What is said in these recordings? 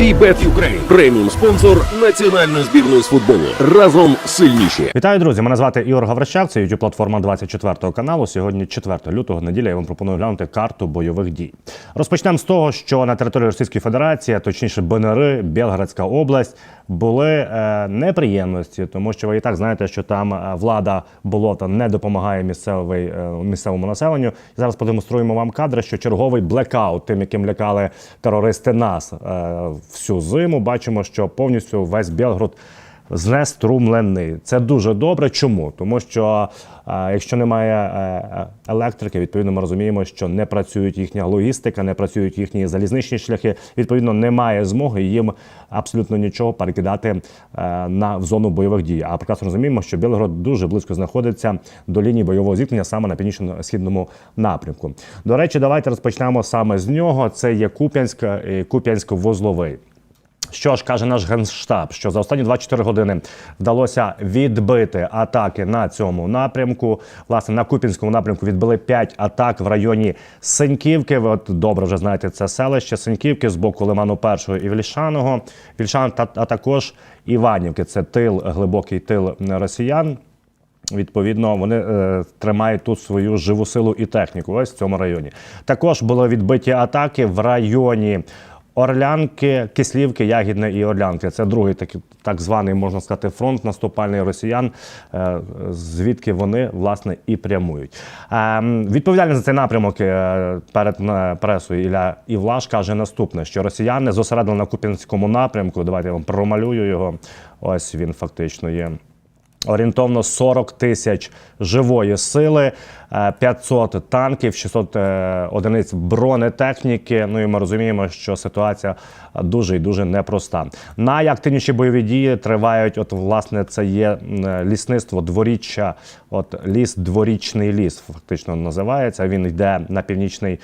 Bet Ukraine – преміум спонсор національної збірної з футболу. Разом сильніші. Вітаю, друзі! Мене звати Ігор Гаврищак. Це youtube платформа 24 каналу. Сьогодні 4 лютого неділя. Я вам пропоную глянути карту бойових дій. Розпочнемо з того, що на території Російської Федерації, а точніше БНР, Білградська область, були е, неприємності, тому що ви і так знаєте, що там е, влада болота не допомагає місцевий, е, місцевому населенню. Зараз продемонструємо вам кадри, що черговий блекаут, тим, яким лякали терористи нас е, всю зиму. Бачимо, що повністю весь Білгород знеструмлений. Це дуже добре. Чому? Тому що е, якщо немає е, електрики, відповідно ми розуміємо, що не працюють їхня логістика, не працюють їхні залізничні шляхи. Відповідно, немає змоги їм абсолютно нічого перекидати е, на в зону бойових дій. А прекрасно розуміємо, що Білгород дуже близько знаходиться до лінії бойового зіткнення саме на північно-східному напрямку. До речі, давайте розпочнемо саме з нього. Це є Куп'янськ, е, Куп'янськ-Вузловий. Що ж каже наш генштаб, що за останні 24 години вдалося відбити атаки на цьому напрямку. Власне, на Купінському напрямку відбили 5 атак в районі Синьківки. Ви от добре вже знаєте це селище Синьківки з боку Лиману Першого і Вільшаного. Вільшан та а також Іванівки. Це тил, глибокий тил росіян. Відповідно, вони е, тримають тут свою живу силу і техніку. Ось в цьому районі. Також були відбиті атаки в районі Орлянки, Кислівки, Ягідне і Орлянки. Це другий такий так званий, можна сказати, фронт наступальний росіян, е, звідки вони власне і прямують. Е, Відповідальний за цей напрямок е, перед е, пресою Ілля Івлаш каже наступне: що росіяни зосередили на Куп'янському напрямку. Давайте я вам промалюю його. Ось він фактично є. Орієнтовно 40 тисяч живої сили, е, 500 танків, 600 е, одиниць бронетехніки. Ну і ми розуміємо, що ситуація дуже і дуже непроста. Найактивніші бойові дії тривають. От, власне, це є лісництво дворіччя. От ліс, дворічний ліс, фактично називається. Він йде на північний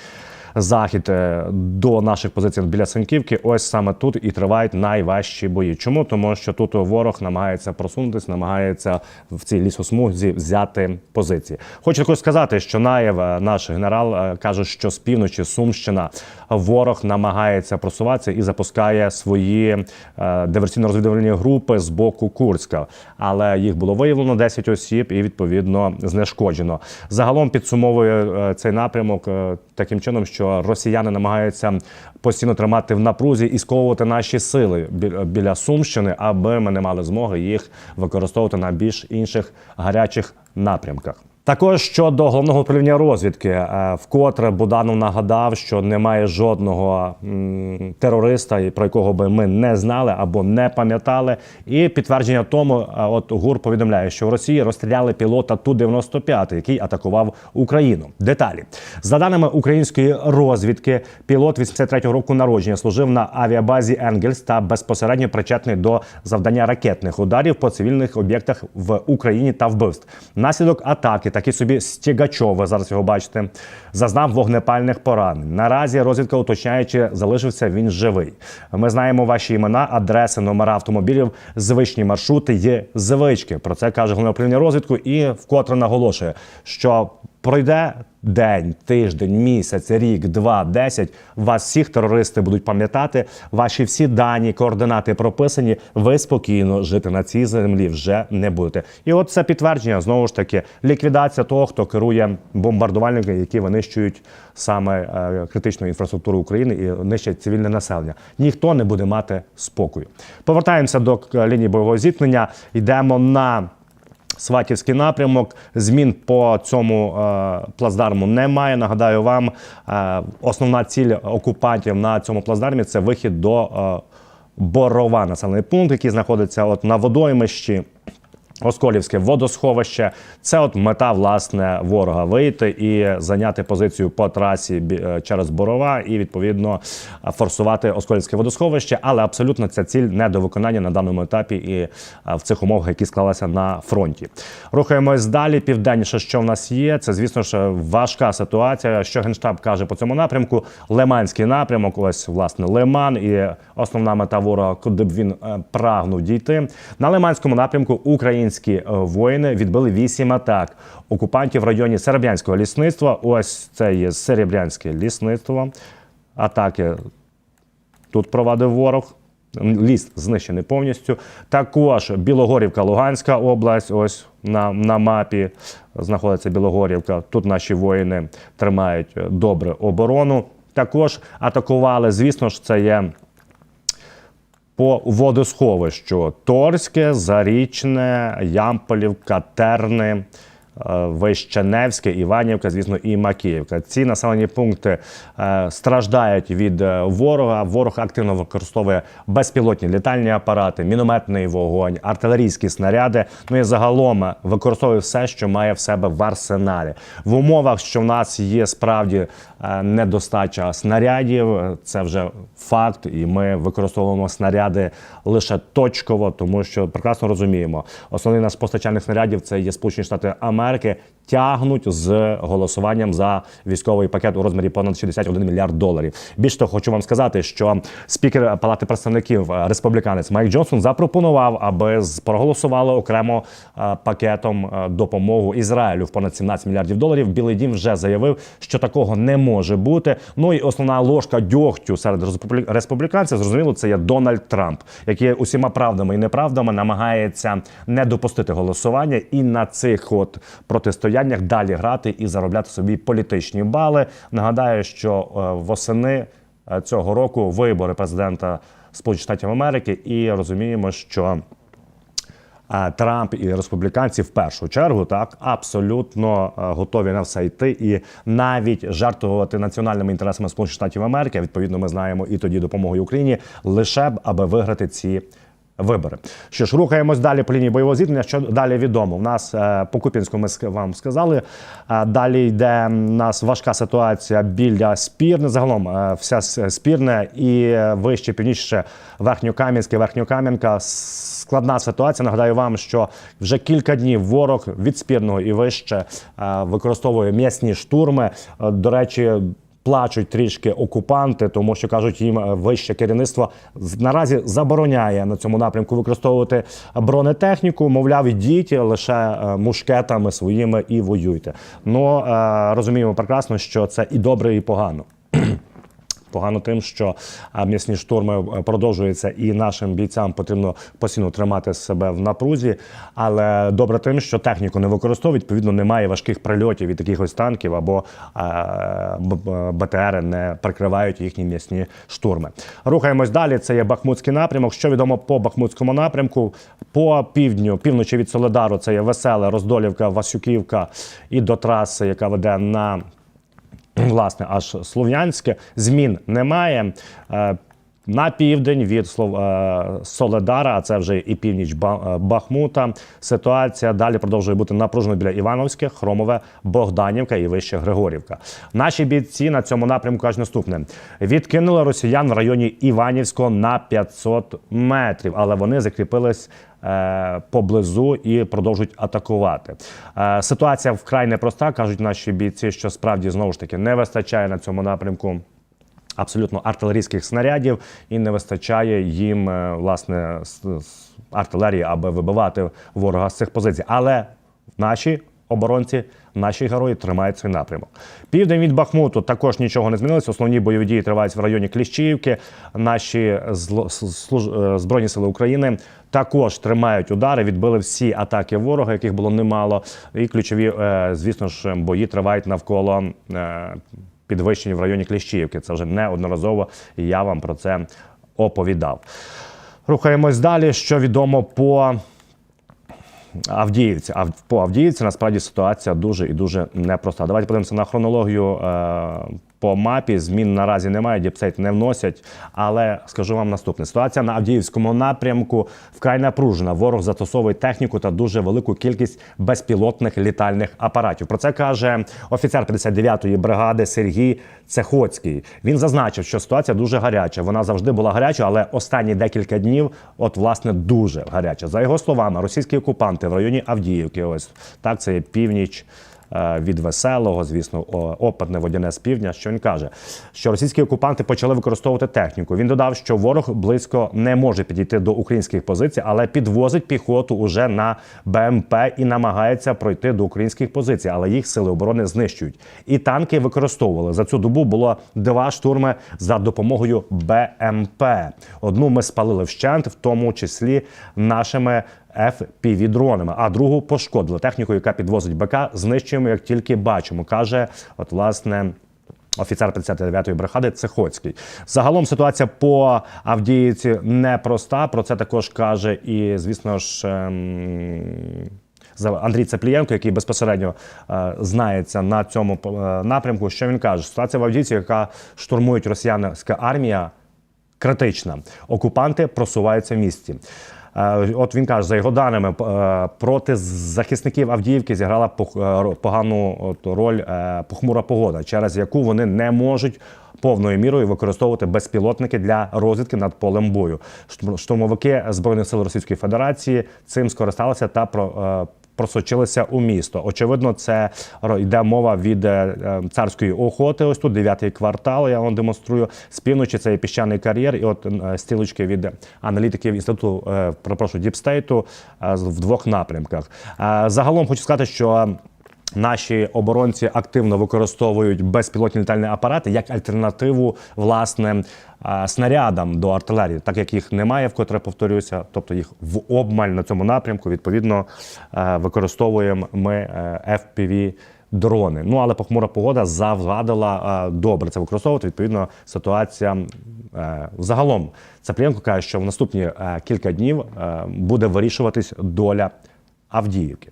захід е, до наших позицій біля Санківки. Ось саме тут і тривають найважчі бої. Чому? Тому що тут ворог намагається просунутися, намагається в цій лісосмузі взяти позиції. Хочу також сказати, що Наєв, е, наш генерал, е, каже, що з півночі Сумщина ворог намагається просуватися і запускає свої диверсійно-розвідувальні групи з боку Курська. Але їх було виявлено 10 осіб і відповідно знешкоджено. Загалом підсумовує цей напрямок таким чином, що росіяни намагаються постійно тримати в напрузі і сковувати наші сили бі- біля Сумщини, аби ми не мали змоги їх використовувати на більш інших гарячих напрямках. Також щодо головного управління розвідки, е, вкотре Буданов нагадав, що немає жодного терориста, про якого би ми не знали або не пам'ятали. І підтвердження тому, е, от ГУР повідомляє, що в Росії розстріляли пілота Ту-95, який атакував Україну. Деталі за даними української розвідки, пілот 83-го року народження служив на авіабазі Енгельс та безпосередньо причетний до завдання ракетних ударів по цивільних об'єктах в Україні та вбивств. Наслідок атаки такий собі стігачове зараз його бачите, зазнав вогнепальних поранень. Наразі розвідка уточняє, чи залишився він живий. Ми знаємо ваші імена, адреси, номера автомобілів, звичні маршрути є звички. Про це каже головне управління розвідку і вкотре наголошує, що пройде день, тиждень, місяць, рік, два, десять. Вас всіх терористи будуть пам'ятати. Ваші всі дані, координати прописані. Ви спокійно жити на цій землі вже не будете. І от це підтвердження знову ж таки ліквідація того, хто керує бомбардувальниками, які винищують саме е, критичну інфраструктуру України і нищать цивільне населення. Ніхто не буде мати спокою. Повертаємося до лінії бойового зіткнення. Йдемо на Сватівський напрямок змін по цьому е, плацдарму немає. Нагадаю вам, е, основна ціль окупантів на цьому плацдармі це вихід до е, Борова, населений пункт, який знаходиться от на водоймищі. Осколівське водосховище це от мета власне ворога вийти і зайняти позицію по трасі е, через Борова і відповідно е, форсувати Осколівське водосховище. Але абсолютно ця ціль не до виконання на даному етапі і е, в цих умовах, які склалися на фронті. Рухаємось далі. Південніше, що в нас є, це звісно ж важка ситуація. Що генштаб каже по цьому напрямку? Лиманський напрямок, ось власне Лиман, і основна мета ворога, куди б він прагнув дійти. На Лиманському напрямку українські е, воїни відбили вісім атак окупантів в районі Серебрянського лісництва. Ось це є Серебрянське лісництво. Атаки тут провадив ворог. ліс знищений повністю. Також Білогорівка, Луганська область. Ось на, на мапі знаходиться Білогорівка. Тут наші воїни тримають е, добре оборону. Також атакували. Звісно ж, це є по водосховищу. Торське, Зарічне, Ямполівка, Терни, Вищеневське, Іванівка, звісно, і Макіївка. Ці населені пункти е, страждають від е, ворога. Ворог активно використовує безпілотні літальні апарати, мінометний вогонь, артилерійські снаряди. Ну і загалом е, використовує все, що має в себе в арсеналі. В умовах, що в нас є справді е, недостача снарядів, е, це вже факт, і ми використовуємо снаряди лише точково, тому що прекрасно розуміємо, основний наш постачальник снарядів це є Сполучені Штати Америки. marca Тягнуть з голосуванням за військовий пакет у розмірі понад 61 мільярд доларів. Більш того, хочу вам сказати, що спікер Палати представників е, республіканець Майк Джонсон запропонував, аби проголосували окремо е, пакетом е, допомогу Ізраїлю в понад 17 мільярдів доларів. Білий дім вже заявив, що такого не може бути. Ну і основна ложка дьогтю серед республі- республіканців, зрозуміло, це є Дональд Трамп, який усіма правдами і неправдами намагається не допустити голосування і на цих от протистояннях далі грати і заробляти собі політичні бали. Нагадаю, що е, восени е, цього року вибори президента Сполучених Штатів Америки, і розуміємо, що Трамп і республіканці в першу чергу так абсолютно е, готові на все йти і навіть жертвувати національними інтересами Сполучених Штатів Америки. Відповідно, ми знаємо і тоді допомогою Україні лише б аби виграти ці. Вибори. Що ж, рухаємось далі по лінії бойового зіткнення. Що далі відомо? У нас е, по Купінську ми вам сказали. Е, далі йде у нас важка ситуація біля Спірне. Загалом е, вся Спірне і вище північніше Верхньокам'янське, Верхньокам'янка. Складна ситуація. Нагадаю вам, що вже кілька днів ворог від спірного і вище використовує м'ясні штурми. До речі. Плачуть трішки окупанти, тому що кажуть їм е, вище керівництво наразі забороняє на цьому напрямку використовувати бронетехніку. Мовляв, ідіть лише е, мушкетами своїми і воюйте. Ну е, розуміємо прекрасно, що це і добре, і погано. Погано тим, що м'ясні штурми е, продовжуються, і нашим бійцям потрібно постійно тримати себе в напрузі. Але добре тим, що техніку не використовують, відповідно, немає важких прильотів від якихось танків або е, б- б- БТРи не прикривають їхні м'ясні штурми. Рухаємось далі. Це є Бахмутський напрямок. Що відомо по Бахмутському напрямку? По півдню, півночі від Соледару, це є Веселе, Роздолівка, Васюківка і до траси, яка веде на власне аж слов'янське. Змін немає. На південь від Слов- е, Соледара, а це вже і північ е, Бахмута. Ситуація далі продовжує бути напруженою біля Івановське, Хромове, Богданівка і вище Григорівка. Наші бійці на цьому напрямку кажуть наступне: відкинули росіян в районі Іванівського на 500 метрів, але вони закріпились е, поблизу і продовжують атакувати. Ситуація вкрай непроста. кажуть наші бійці, що справді знову ж таки не вистачає на цьому напрямку. Абсолютно артилерійських снарядів і не вистачає їм е, власне артилерії, аби вибивати ворога з цих позицій. Але наші оборонці, наші герої тримають свій напрямок. Південь від Бахмуту також нічого не змінилося. Основні бойові дії тривають в районі Кліщіївки. Наші е, збройні сили України також тримають удари, відбили всі атаки ворога, яких було немало. І ключові, е, звісно ж, бої тривають навколо. Е, підвищені в районі Кліщіївки. Це вже неодноразово я вам про це оповідав. Рухаємось далі. Що відомо по Авдіївці. По Авдіївці насправді ситуація дуже і дуже непроста. Давайте подивимося на хронологію. По мапі змін наразі немає, діпсейт не вносять. Але скажу вам наступне: ситуація на Авдіївському напрямку вкрай напружена. Ворог застосовує техніку та дуже велику кількість безпілотних літальних апаратів. Про це каже офіцер 59-ї бригади Сергій Цехоцький. Він зазначив, що ситуація дуже гаряча. Вона завжди була гаряча, але останні декілька днів, от власне, дуже гаряча. За його словами, російські окупанти в районі Авдіївки, ось так це є північ від веселого, звісно, о- опитне водяне з півдня. Що він каже, що російські окупанти почали використовувати техніку. Він додав, що ворог близько не може підійти до українських позицій, але підвозить піхоту уже на БМП і намагається пройти до українських позицій, але їх сили оборони знищують. І танки використовували за цю добу. Було два штурми за допомогою БМП. Одну ми спалили вщент, в тому числі нашими FPV-дронами, а другу пошкодили техніку, яка підвозить БК. Знищуємо, як тільки бачимо, каже, от власне. Офіцер 59-ї бригади Цехоцький. Загалом ситуація по Авдіївці непроста. Про це також каже і, звісно ж, ем, Андрій Цеплієнко, який безпосередньо е, знається на цьому е, напрямку. Що він каже? Ситуація в Авдіївці, яка штурмують росіянська армія, критична. Окупанти просуваються в місті. Е, От він каже, за його даними, е, проти захисників Авдіївки зіграла е, погану роль похмура погода, через яку вони не можуть повною мірою використовувати безпілотники для розвідки над полем бою. Штурм- Штурмовики збройних сил Російської Федерації цим скористалися та про. Просочилися у місто. Очевидно, це йде мова від е, е, царської охоти. Ось тут дев'ятий квартал. Я вам демонструю з півночі. Це є піщаний кар'єр. І от стілочки стрілочки від аналітиків інституту прошу Діпстейту е, в двох напрямках. Е, Загалом хочу сказати, що. Наші оборонці активно використовують безпілотні літальні апарати як альтернативу власне снарядам до артилерії, так як їх немає, вкотре повторюся, тобто їх в обмаль на цьому напрямку. Відповідно, е, використовуємо ми е, FPV дрони. Ну але похмура погода завадила е, добре це використовувати. Відповідно, ситуація е, загалом Цаплієнко каже, що в наступні е, кілька днів е, буде вирішуватись доля Авдіївки.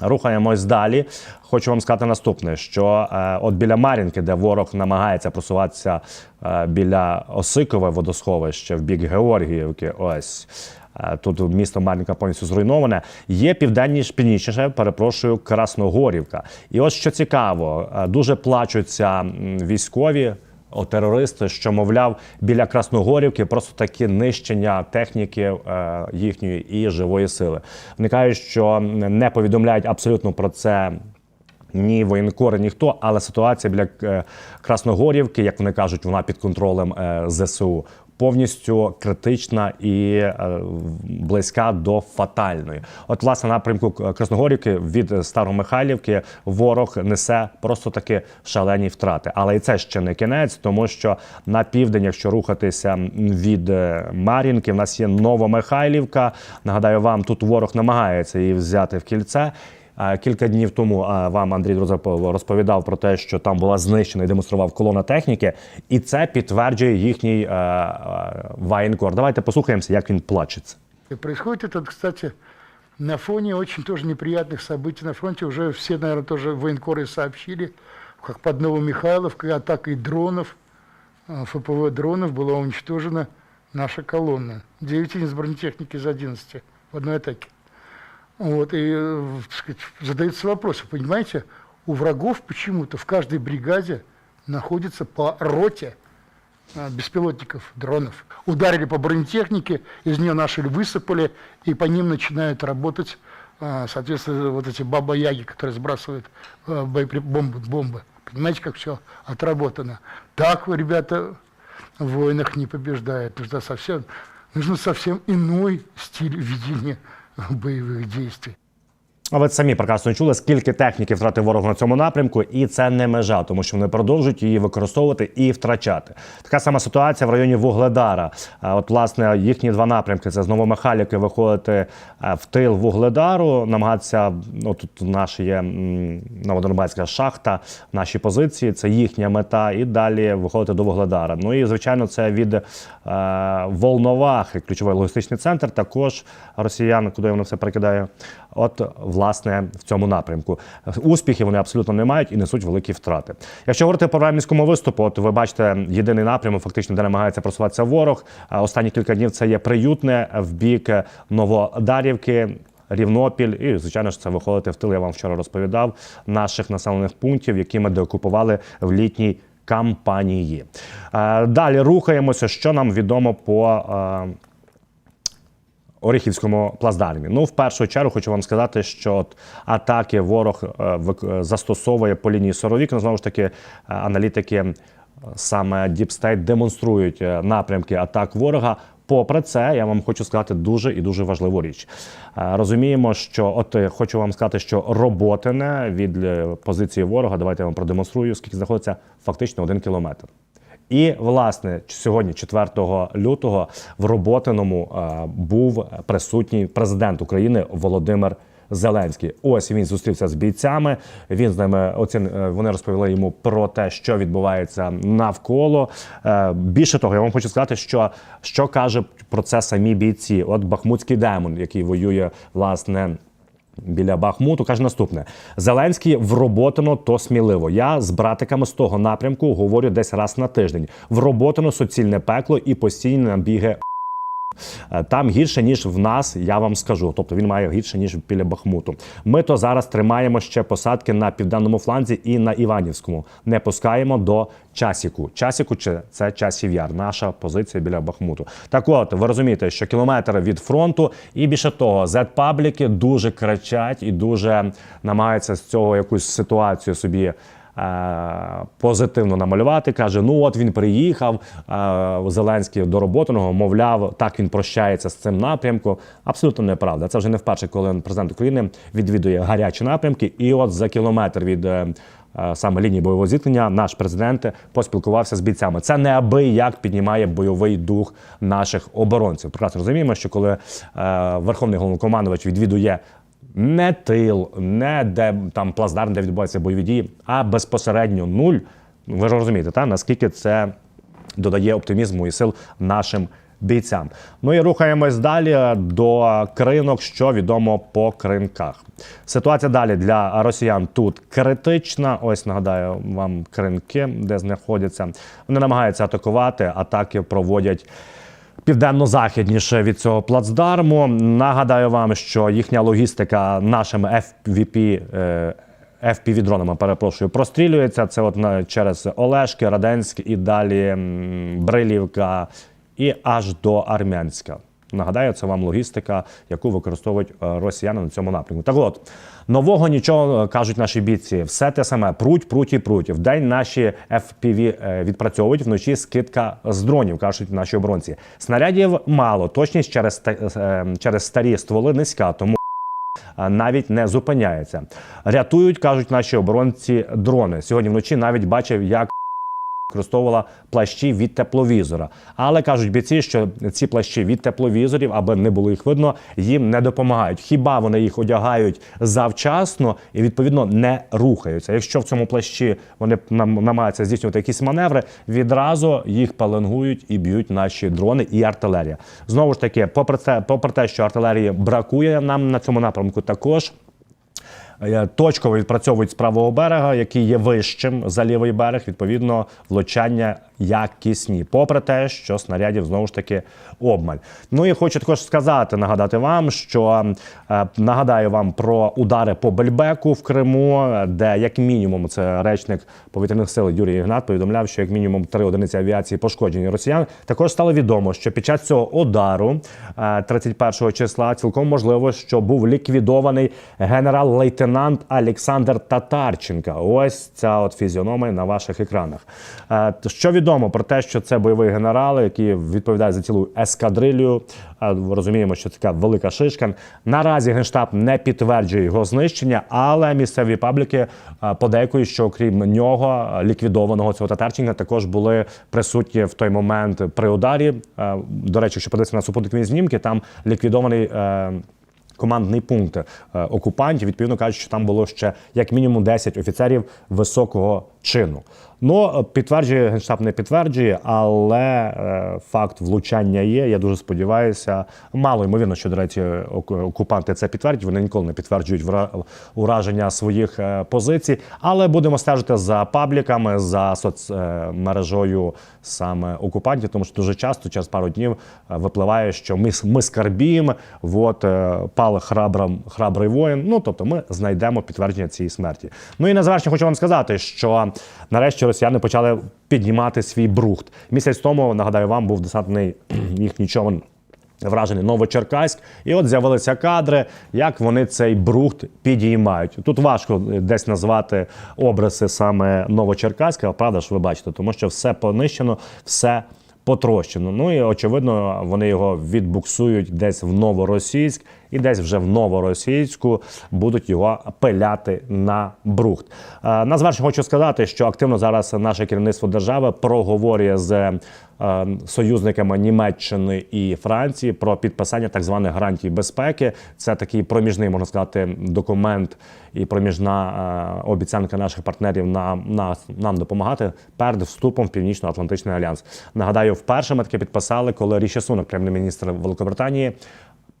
Рухаємось далі. Хочу вам сказати наступне: що е, от біля Мар'їнки, де ворог намагається просуватися е, біля Осикове водосховище в бік Георгіївки, ось. е, Тут місто Мар'їнка повністю зруйноване. Є південніше, північніше, перепрошую, Красногорівка. І ось що цікаво, е, дуже плачуться військові терористи, що мовляв біля Красногорівки просто такі нищення техніки е, їхньої і живої сили. Вникає, що не повідомляють абсолютно про це. Ні воєнкори, ніхто, але ситуація біля е, Красногорівки, як вони кажуть, вона під контролем е, ЗСУ. Повністю критична і е, близька до фатальної. От, власне, напрямку Красногорівки від Старомихайлівки ворог несе просто таки шалені втрати. Але і це ще не кінець, тому що на південь, якщо рухатися від е, Мар'їнки, в нас є Новомихайлівка. Нагадаю вам, тут ворог намагається її взяти в кільце. Е, Кілька днів тому е, вам Андрій Друзапов розповідав про те, що там була знищена і демонстрував колона техніки, і це підтверджує їхній е, е, воєнкор. Давайте послухаємося, як він плачеться. И происходит это, кстати, на фоне очень тоже неприятных событий на фронте. Уже все, наверное, тоже военкоры сообщили, как под Новомихайловкой атакой дронов, э, ФПВ дронов была уничтожена наша колонна. 9 единиц бронетехники из 11 в одной атаке. Вот, и э, сказать, вопрос, вы понимаете, у врагов почему-то в каждой бригаде находится по роте а, беспилотников, дронов. Ударили по бронетехнике, из нее наши высыпали, и по ним начинают работать, а, соответственно, вот эти баба-яги, которые сбрасывают а, бомбы, бомбы. Понимаете, как все отработано. Так, ребята, в войнах не побеждают. Нужно совсем, нужно совсем иной стиль ведения боевых действий. А ви самі прекрасно чули, скільки техніки втратив ворог на цьому напрямку, і це не межа, тому що вони продовжують її використовувати і втрачати. Така сама ситуація в районі Вугледара. От, власне, їхні два напрямки це з Новомихайлівки виходити в тил Вугледару, намагатися. Ну тут наша є м, Новодонбацька шахта, наші позиції. Це їхня мета, і далі виходити до Вугледара. Ну і звичайно, це від е, Волновахи, ключовий логістичний центр. Також росіян, куди вони все перекидає. От, власне, в цьому напрямку. Успіхи вони абсолютно не мають і несуть великі втрати. Якщо говорити про рамівському виступу, от ви бачите єдиний напрямок, фактично, де намагається просуватися ворог. Останні кілька днів це є приютне в бік Новодарівки. Рівнопіль, і звичайно ж це виходити в тил. Я вам вчора розповідав наших населених пунктів, які ми деокупували в літній кампанії. Е, Далі рухаємося. Що нам відомо по е, Оріхівському плацдармі. Ну, в першу чергу хочу вам сказати, що от атаки ворог е, е, застосовує по лінії Соровік. Ну, знову ж таки, е, аналітики саме State демонструють напрямки атак ворога. Попри це, я вам хочу сказати дуже і дуже важливу річ. Розуміємо, що от хочу вам сказати, що роботине від позиції ворога. Давайте я вам продемонструю, скільки знаходиться фактично один кілометр. І власне сьогодні, 4 лютого, в Роботиному е, був присутній президент України Володимир Зеленський. Ось він зустрівся з бійцями. Він з ними оцін... е, вони розповіли йому про те, що відбувається навколо. Е, Більше того, я вам хочу сказати, що, що каже про це самі бійці. От Бахмутський демон, який воює власне. Біля Бахмуту каже наступне: Зеленський вроботано то сміливо. Я з братиками з того напрямку говорю десь раз на тиждень. Вроботано суцільне пекло і постійні набіги. Е, Там гірше ніж в нас, я вам скажу. Тобто він має гірше ніж біля Бахмуту. Ми то зараз тримаємо ще посадки на південному фланзі і на Іванівському. Не пускаємо до часіку. Часіку чи це часів яр. Наша позиція біля Бахмуту. Так, от ви розумієте, що кілометр від фронту, і більше того, зет-пабліки дуже кричать і дуже намагаються з цього якусь ситуацію собі. Е, Позитивно намалювати, каже: ну от він приїхав е, Зеленський до Роботиного, мовляв, так він прощається з цим напрямком. Абсолютно неправда. Це вже не вперше, коли президент України відвідує гарячі напрямки. І от за кілометр від е, саме лінії бойового зіткнення наш президент поспілкувався з бійцями. Це неабияк піднімає бойовий дух наших оборонців. Прекрасно розуміємо, що коли верховний головнокомандувач відвідує не тил, не де там плацдарм, де відбуваються бойові дії, а безпосередньо нуль. Ви ж розумієте, та наскільки це додає оптимізму і сил нашим бійцям. Ну і рухаємось далі до кринок, що відомо по кринках. Ситуація далі для росіян тут критична. Ось нагадаю вам кринки, де знаходяться. Вони намагаються атакувати, атаки проводять південно-західніше від цього плацдарму. Нагадаю вам, що їхня логістика нашими FVP, е, FPV-дронами, перепрошую, прострілюється. Це от через Олешки, Раденськ і далі Брилівка і аж до Армянська. Нагадаю, це вам логістика, яку використовують е, росіяни на цьому напрямку. Так от, нового нічого е, кажуть наші бійці. Все те саме пруть, пруть і пруть. Вдень наші FPV е, відпрацьовують, вночі скидка з дронів, кажуть наші оборонці. Снарядів мало, точність через, е, через старі стволи низька, тому навіть не зупиняється. Рятують, кажуть наші оборонці, дрони. Сьогодні вночі навіть бачив, як використовувала плащі від тепловізора. Але кажуть бійці, що ці плащі від тепловізорів, аби не було їх видно, їм не допомагають. Хіба вони їх одягають завчасно і відповідно не рухаються. Якщо в цьому плащі вони нам- намагаються здійснювати якісь маневри, відразу їх паленгують і б'ють наші дрони і артилерія. Знову ж таки, попри це, попри те, що артилерії бракує нам на цьому напрямку, також. Е, Точково відпрацьовують з правого берега, який є вищим за лівий берег. Відповідно, влучання якісні, попри те, що снарядів знову ж таки обмаль. Ну і хочу також сказати, нагадати вам, що е, нагадаю вам про удари по Бельбеку в Криму, де як мінімум це речник повітряних сил Юрій Ігнат повідомляв, що як мінімум три одиниці авіації пошкоджені росіян. Також стало відомо, що під час цього удару е, 31 числа цілком можливо, що був ліквідований генерал-лейтенант Олександр Татарченка. Ось ця от фізіономія на ваших екранах. Е, Що відомо про те, що це бойовий генерал, який відповідає за цілу ескадрилью. Е, Розуміємо, що це така велика шишка. Наразі генштаб не підтверджує його знищення, але місцеві пабліки е, подейкують, що окрім нього, ліквідованого цього Татарченка, також були присутні в той момент при ударі. До речі, якщо подивитися на супутникові знімки, там ліквідований. Командний пункт е, окупантів. Відповідно кажуть, що там було ще як мінімум 10 офіцерів високого чину. Ну, е, підтверджує генштаб не підтверджує, але е, факт влучання є. Я дуже сподіваюся. Мало ймовірно, що до речі, окупанти це підтвердять. Вони ніколи не підтверджують ураження своїх е, позицій. Але будемо стежити за пабліками, за соцмережою саме окупантів, тому що дуже часто через пару днів е, випливає, що ми, ми скарбіємо, от е, пал храбром, храбрий воїн. Ну тобто ми знайдемо підтвердження цієї смерті. Ну і на завершення хочу вам сказати, що нарешті росіяни почали піднімати свій брухт. Місяць тому нагадаю вам був десантний їхній човен Вражений Новочеркаськ, і от з'явилися кадри, як вони цей брухт підіймають. Тут важко е, десь назвати обриси саме Новочеркаська, правда ж ви бачите, тому що все понищено, все потрощено. Ну і очевидно, вони його відбуксують десь в Новоросійськ, і десь вже в Новоросійську будуть його пиляти на брухт. Е, На завершення хочу сказати, що активно зараз наше керівництво держави проговорює з е, союзниками Німеччини і Франції про підписання так званих гарантій безпеки. Це такий проміжний, можна сказати, документ і проміжна е, обіцянка наших партнерів на, на нам допомагати перед вступом в Північно-Атлантичний альянс. Нагадаю, вперше ми таке підписали, коли Ріші Сунок, прем'єр-міністр Великобританії,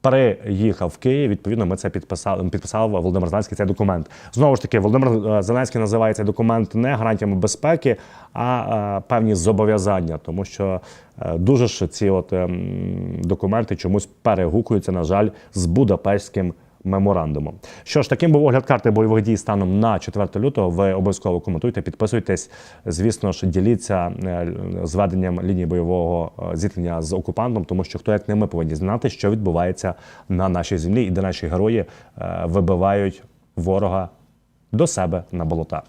переїхав в Київ. Відповідно, ми це підписали. Підписав Володимир Зеленський цей документ. Знову ж таки, Володимир е, Зеленський називає цей документ не гарантіями безпеки, а е, певні зобов'язання, тому що е, дуже ж ці от ем, документи чомусь перегукуються, на жаль, з Будапештським. Меморандумом. Що ж, таким був огляд карти бойових дій станом на 4 лютого. Ви обов'язково коментуйте, підписуйтесь. Звісно ж, діліться е, зведенням лінії бойового е, зіткнення з окупантом, тому що хто як не ми повинні знати, що відбувається на нашій землі, і де наші герої е, вибивають ворога до себе на болота.